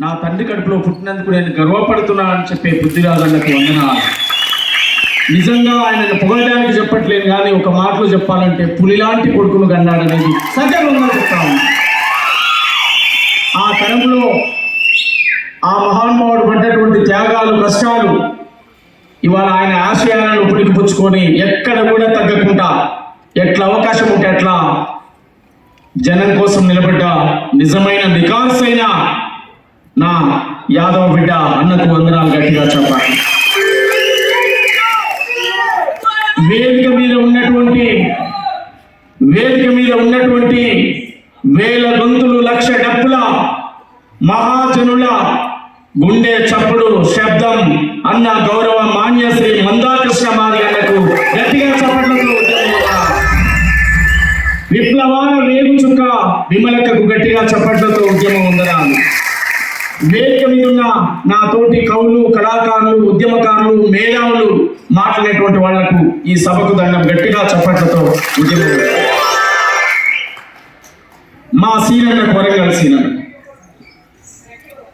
నా తండ్రి కడుపులో పుట్టినందుకు నేను గర్వపడుతున్నానని చెప్పే బుద్ధిరాజన్నకు వందనాలు. నిజంగా ఆయన పొగడానికి చెప్పట్లేదు కానీ ఒక మాటలో చెప్పాలంటే పులిలాంటి కొడుకును కన్నాడనేది సత్యంగా చెప్తాను ఆ తరంలో ఆ మహానుభావుడు పడ్డటువంటి త్యాగాలు కష్టాలు ఇవాళ ఆయన ఆశయాలను పుడికిపుచ్చుకొని ఎక్కడ కూడా తగ్గకుండా ఎట్లా అవకాశం ఉంటే అట్లా జనం కోసం నిలబడ్డ నిజమైన నికాసైన నా యాదవ బిడ్డ అన్నకు వందనాలు గట్టిగా చెప్పాలి వేదిక మీద ఉన్నటువంటి వేదిక మీద ఉన్నటువంటి వేల గొంతులు లక్ష డప్పుల మహాజనుల గుండె చప్పుడు శబ్దం అన్న గౌరవ మాన్యశ్రీ మందాకృష్ణ మాది అన్నకు గట్టిగా చప్పట్లతో ఉద్యమించాలి. విప్లవాల వేగు చుక్క విమలకకు గట్టిగా చప్పట్లతో ఉద్యమం ఉందనాలి వేదిక మీద ఉన్న నా తోటి కవులు కళాకారులు ఉద్యమకారులు మేధావులు మాట్లాడేటువంటి వాళ్ళకు ఈ సభకు దండం గట్టిగా చప్పట్లతో మా సీనన్న కొరగల సీనన్న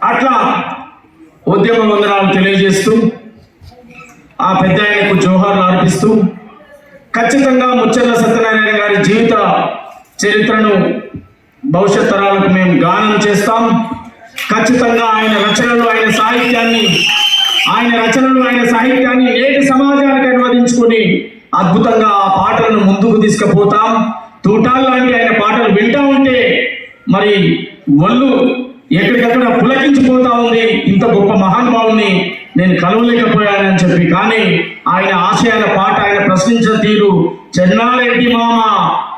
అట్లా ఉద్యమ వందనాలు తెలియజేస్తూ ఆ పెద్ద ఆయనకు జోహార్లు అర్పిస్తూ ఖచ్చితంగా ముచ్చర్ల సత్యనారాయణ గారి జీవిత చరిత్రను భవిష్యత్ తరాలకు మేము గానం చేస్తాం. ఖచ్చితంగా ఆయన రచనలు ఆయన సాహిత్యాన్ని ఆయన రచనలు ఆయన సాహిత్యాన్ని నేటి సమాజానికి అనువదించుకొని అద్భుతంగా ఆ పాటలను ముందుకు తీసుకుపోతాం. తూటాలు లాంటి ఆయన పాటలు వింటా ఉంటే మరి ఒళ్ళు ఎక్కడికక్కడ పులకించిపోతా ఉంది. ఇంత గొప్ప మహానుభావుని నేను కలవలేకపోయానని చెప్పి. కానీ ఆయన ఆశయాల పాట ఆయన ప్రశ్నించిన తీరు చెన్నారెడ్డి మామ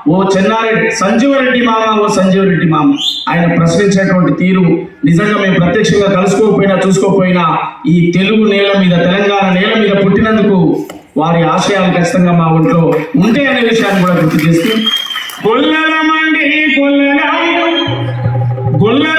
ఓ చెన్నారెడ్డి సంజీవరెడ్డి మామ ఓ సంజీవరెడ్డి మామ. ఆయన ప్రశ్నించేటువంటి తీరు నిజంగా మేము ప్రత్యక్షంగా కలుసుకోకపోయినా చూసుకోకపోయినా ఈ తెలుగు నేల మీద తెలంగాణ నేల మీద పుట్టినందుకు వారి ఆశయాలు ఖచ్చితంగా మా ఒంట్లో ఉంటే అనే విషయాన్ని కూడా గుర్తు చేస్తూ గొల్లల మండి గొల్లల